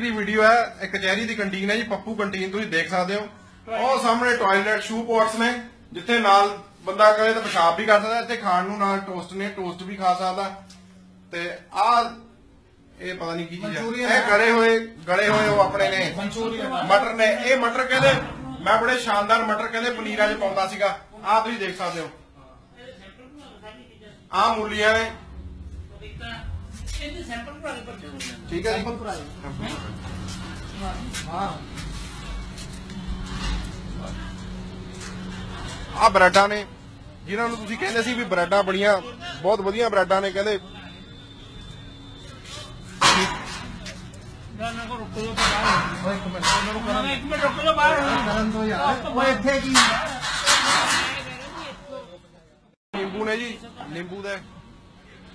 ਦੀ video ਹੈ ਇੱਕ ਕਚਹਿਰੀ ਦੀ ਕੰਟੀਨ ਹੈ ਜੀ ਪੱਪੂ ਕੰਟੀਨ ਤੁਸੀਂ ਦੇਖ ਸਕਦੇ ਹੋ। ਉਹ ਸਾਹਮਣੇ ਟਾਇਲਟ ਸ਼ੂ ਪੋਰਟਸ ਨੇ ਜਿੱਥੇ ਨਾਲ ਬੰਦਾ ਕਰੇ ਤਾਂ ਪਿਸ਼ਾਬ ਵੀ ਕਰ ਸਕਦਾ ਇੱਥੇ ਖਾਣ ਨੂੰ ਨਾਲ ਟੋਸਟ ਨੇ ਟੋਸਟ ਵੀ ਖਾ ਸਕਦਾ। ਤੇ ਆ ਇਹ ਪਤਾ ਨਹੀਂ ਕੀ ਚੀਜ਼ ਹੈ। ਇਹ ਗਲੇ ਹੋਏ ਗਲੇ ਹੋਏ ਉਹ ਆਪਣੇ ਨੇ। ਮਟਰ ਨੇ। ਇਹ ਮਟਰ ਕਹਿੰਦੇ? ਮੈਂ ਬੜੇ ਸ਼ਾਨਦਾਰ ਮਟਰ ਕਹਿੰਦੇ ਪਨੀਰਾਂ 'ਚ ਪਾਉਂਦਾ ਸੀਗਾ। ਆ ਤੁਸੀਂ ਦੇਖ ਸਕਦੇ ਹੋ। ਆ ਮੂਲੀਆਂ ਨੇ। ਇਹਦੇ ਸੈਂਪਲ ਭਰਾ ਕੇ ਪਰਚੇ ਹੋਣੇ ਠੀਕ ਹੈ ਆ ਬ੍ਰੈਡਾਂ ਨੇ ਜਿਨ੍ਹਾਂ ਨੂੰ ਤੁਸੀਂ ਕਹਿੰਦੇ ਸੀ ਵੀ ਬ੍ਰੈਡਾਂ ਬੜੀਆਂ ਬਹੁਤ ਵਧੀਆ ਬ੍ਰੈਡਾਂ ਨੇ ਕਹਿੰਦੇ ਨਾ ਨਾ ਕੋ ਰੁਕੋ ਜੋ ਬਾਹਰ। ਓਏ ਇੱਕ ਮਿੰਟ ਉਹਨਾਂ ਇੱਕ ਮਿੰਟ ਰੁਕੋ ਜੋ ਬਾਹਰ। ਕਰਨ ਦੋ ਯਾਰ। ਓਏ ਇੱਥੇ ਕੀ? ਨਿੰਬੂ ਨੇ ਜੀ ਨਿੰਬੂ ਦੇ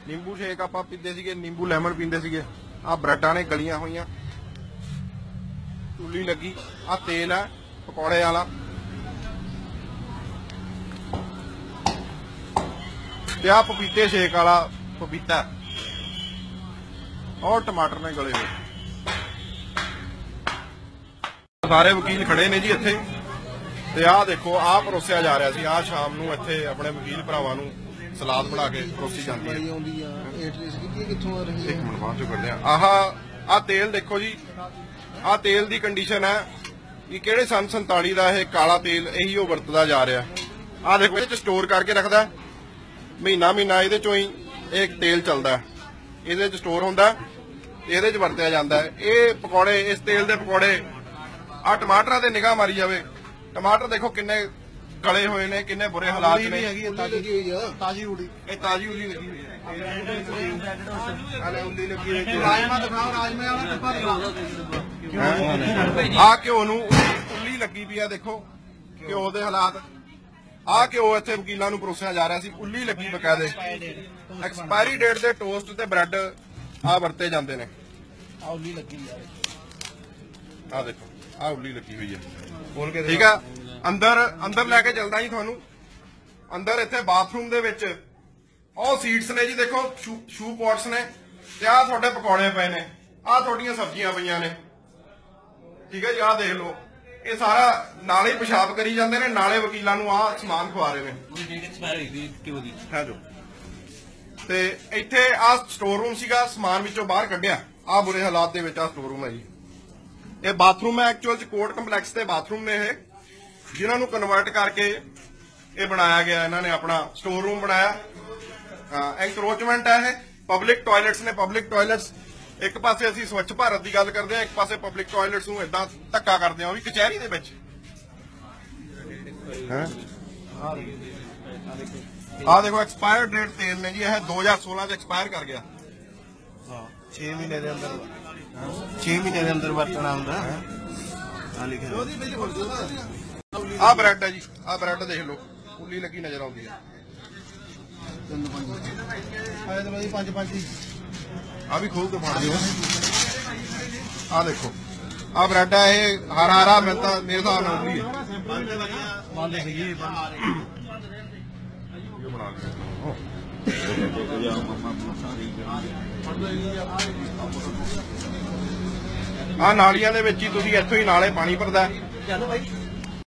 ਨਿੰਬੂ ਸ਼ੇਕ ਆਪਾਂ ਪੀਂਦੇ ਸੀਗੇ, ਨਿੰਬੂ ਲੈਮਨ ਪੀਂਦੇ ਸੀਗੇ। ਆ ਬ੍ਰੈਡਾਂ ਨੇ ਗਲੀਆਂ ਹੋਈਆਂ। ਚੁੱਲੀ ਲੱਗੀ। ਆ ਤੇਲ ਹੈ, ਪਕੌੜੇ ਵਾਲਾ। ਤੇ ਆ ਪਪੀਤੇ ਸ਼ੇਕ ਵਾਲਾ ਪਪੀਤਾ। ਔਰ ਟਮਾਟਰ ਨੇ ਗਲੇ ਹੋਏ। ਸਾਰੇ ਵਕੀਲ ਖੜੇ ਨੇ ਜੀ ਇੱਥੇ। ਤੇ ਆਹ ਦੇਖੋ, ਆਹ ਪਰੋਸਿਆ ਜਾ ਰਿਹਾ ਸੀ। ਆਹ ਸ਼ਾਮ ਨੂੰ ਇੱਥੇ ਆਪਣੇ ਵਕੀਲ ਭਰਾਵਾਂ ਨੂੰ ਸਲਾਦ ਬਣਾ ਕੇ ਪਰੋਸੀ ਜਾਂਦੀ ਹੈ। ਆਉਂਦੀ ਆ ਇਹ ਟ੍ਰੇਸ ਕੀਤੀ ਕਿੱਥੋਂ ਆ ਰਹੀ ਇੱਕ ਮਿੰਟ ਬਾਅਦ ਚੋਂ ਕਰਦੇ ਆ ਆਹ ਆਹ ਤੇਲ ਦੇਖੋ ਜੀ। ਆਹ ਤੇਲ ਦੀ ਕੰਡੀਸ਼ਨ ਹੈ ਕਿ ਕਿਹੜੇ ਸਨ 47 ਦਾ ਇਹ ਕਾਲਾ ਤੇਲ ਇਹੀ ਉਹ ਵਰਤਦਾ ਜਾ ਰਿਹਾ। ਆਹ ਦੇਖੋ ਇਹ ਚ ਸਟੋਰ ਕਰਕੇ ਰੱਖਦਾ ਮਹੀਨਾ ਮਹੀਨਾ ਇਹਦੇ ਚੋਂ ਹੀ ਇਹ ਤੇਲ ਚੱਲਦਾ ਇਹਦੇ ਚ ਸਟੋਰ ਹੁੰਦਾ ਇਹਦੇ ਚ ਵਰਤਿਆ ਜਾਂਦਾ ਹੈ। ਇਹ ਪਕੌੜੇ ਇਸ ਤੇਲ ਦੇ ਪਕੌੜੇ ਆ ਟਮਾਟਰਾਂ ਤੇ ਨਿਗਾਹ ਮਾਰੀ ਜਾਵੇ। ਟਮਾਟਰ ਦੇਖੋ ਕਿੰਨੇ ਗਲੇ ਹੋਏ ਨੇ ਕਿੰਨੇ ਬੁਰੇ ਹਾਲਾਤ ਨੇ। ਹੈਗੀ ਤਾਜੀ। ਹੋਈ ਆ। ਤਾਜੀ ਉਲੀ। ਇਹ ਤਾਜੀ ਉਲੀ ਲੱਗੀ ਹੋਈ ਹੈ। ਉਲੀ ਲੱਗੀ ਹੋਈ ਹੈ। ਰਾਜਮਾ ਦਿਖਾਓ ਰਾਜਮਾ ਵਾਲਾ ਡੱਬਾ ਦਿਖਾਓ? ਆ ਘਿਓ ਨੂੰ ਉੱਲੀ ਲੱਗੀ ਪਈ ਆ ਦੇਖੋ। ਘਿਓ ਦੇ ਹਾਲਾਤ? ਆ ਘਿਓ ਇੱਥੇ ਵਕੀਲਾਂ ਨੂੰ ਪਰੋਸਿਆ ਜਾ ਰਿਹਾ ਸੀ? ਉੱਲੀ ਲੱਗੀ ਬਕਾਇਦੇ। ਐਕਸਪਾਇਰੀ ਡੇਟ ਦੇ ਟੋਸਟ ਤੇ ਬ੍ਰੈਡ ਆ ਵਰਤੇ ਜਾਂਦੇ ਨੇ। ਆਉਲੀ ਲੱਗੀ ਯਾਰ ਆ। ਦੇਖੋ ਆ ਉੱਲੀ ਲੱਗੀ ਹੋਈ ਹੈ। ਖੋਲ ਕੇ ਠੀਕ ਆ? ਅੰਦਰ ਅੰਦਰ ਲੈ ਕੇ ਚੱਲਦਾ ਜੀ ਤੁਹਾਨੂੰ। ਅੰਦਰ ਇੱਥੇ ਬਾਥਰੂਮ ਦੇ ਵਿੱਚ। ਉਹ ਸੀਟਸ ਨੇ ਜੀ ਦੇਖੋ ਸ਼ੂ ਪੌਟਸ ਨੇ ਤੇ ਆ ਤੁਹਾਡੇ ਪਕੌੜੇ ਪਏ ਨੇ। ਆ ਤੁਹਾਡੀਆਂ ਸਬਜ਼ੀਆਂ ਪਈਆਂ ਨੇ। ਠੀਕ ਹੈ ਜੀ ਆ ਦੇਖ ਲਓ। ਇਹ ਸਾਰਾ ਨਾਲੇ ਹੀ ਪਿਸ਼ਾਬ ਕਰੀ ਜਾਂਦੇ ਨੇ ਨਾਲੇ ਵਕੀਲਾਂ ਨੂੰ ਆ ਸਮਾਨ ਖਵਾ ਰਹੇ ਨੇ। ਡੇਟ ਐਕਸਪਾਇਰ ਹੋਈ ਸੀ ਕਿਉਂ ਦੀ ਹੈ ਜੋ ਤੇ ਇੱਥੇ ਆ ਸਟੋਰ ਰੂਮ ਸੀਗਾ ਸਮਾਨ ਵਿੱਚੋਂ ਬਾਹਰ ਕੱਢਿਆ। ਆ ਬੁਰੇ ਹਾਲਾਤ ਦੇ ਵਿੱਚ ਆ ਸਟੋਰ ਰੂਮ ਹੈ ਜੀ। ਇਹ ਬਾਥਰੂਮ ਹੈ ਐਕਚੁਅਲ ਚ ਕੋਰਟ ਕੰਪਲੈਕਸ ਦੇ ਬਾਥਰੂਮ ਨੇ ਇਹ। ਜਿਨ੍ਹਾਂ ਨੂੰ ਕਨਵਰਟ ਕਰਕੇ ਇਹ ਬਣਾਇਆ ਗਿਆ ਇਹਨਾਂ ਨੇ ਆਪਣਾ ਸਟੋਰ ਰੂਮ ਬਣਾਇਆ। ਐਂਕਰੋਚਮੈਂਟ ਹੈ ਇਹ। ਪਬਲਿਕ ਟਾਇਲਟਸ ਨੇ ਪਬਲਿਕ ਟਾਇਲਟਸ ਇੱਕ ਪਾਸੇ ਅਸੀਂ ਸਵੱਛ ਭਾਰਤ ਦੀ ਗੱਲ ਕਰਦੇ ਹਾਂ ਇੱਕ ਪਾਸੇ ਪਬਲਿਕ ਟਾਇਲਟਸ ਨੂੰ ਇਦਾਂ ਧੱਕਾ ਕਰਦੇ ਹਾਂ ਉਹ ਵੀ ਕਚਹਿਰੀ ਦੇ ਵਿੱਚ। ਹੈ? ਆ ਦੇਖੋ ਐਕਸਪਾਇਰ ਡੇਟ ਤੇਲ ਨੇ ਜੀ ਇਹ 2016 ਚ ਐਕਸਪਾਇਰ ਕਰ ਗਿਆ। ਹਾਂ 6 ਮਹੀਨੇ ਦੇ ਅੰਦਰ 6 ਮਹੀਨੇ ਦੇ ਅੰਦਰ ਵਰਤਣਾ ਹੁੰਦਾ। ਆ ਲਿਖਿਆ। ਆ ਬ੍ਰੈਡ ਹੈ ਜੀ ਆ ਬ੍ਰੈਡ ਦੇਖ ਲਓ। ਉੱਲੀ ਲੱਗੀ ਨਜ਼ਰ ਆਉਂਦੀ ਹੈ। ਆਏ ਤਾਂ ਪੰਜ ਪੰਜ ਹੀ। ਆ ਵੀ ਖੋਲ ਕੇ ਫੜ ਦਿਓ ਆ ਦੇਖੋ ਆ ਬ੍ਰੈਡ ਹੈ, ਇਹ ਹਰਾ ਹਰਾ ਮੈਂ ਤਾਂ ਮੇਰੇ ਹਿਸਾਬ ਨਾਲ ਉੱਲੀ ਬੰਦ ਸੀਗੀ ਇਹ ਬਣਾ ਲਿਆ ਆ ਨਾਲੀਆਂ ਦੇ ਵਿੱਚ ਹੀ ਤੁਸੀਂ ਇੱਥੋਂ ਹੀ ਨਾਲੇ ਪਾਣੀ ਭਰਦਾ ਚੱਲ ਬਾਈ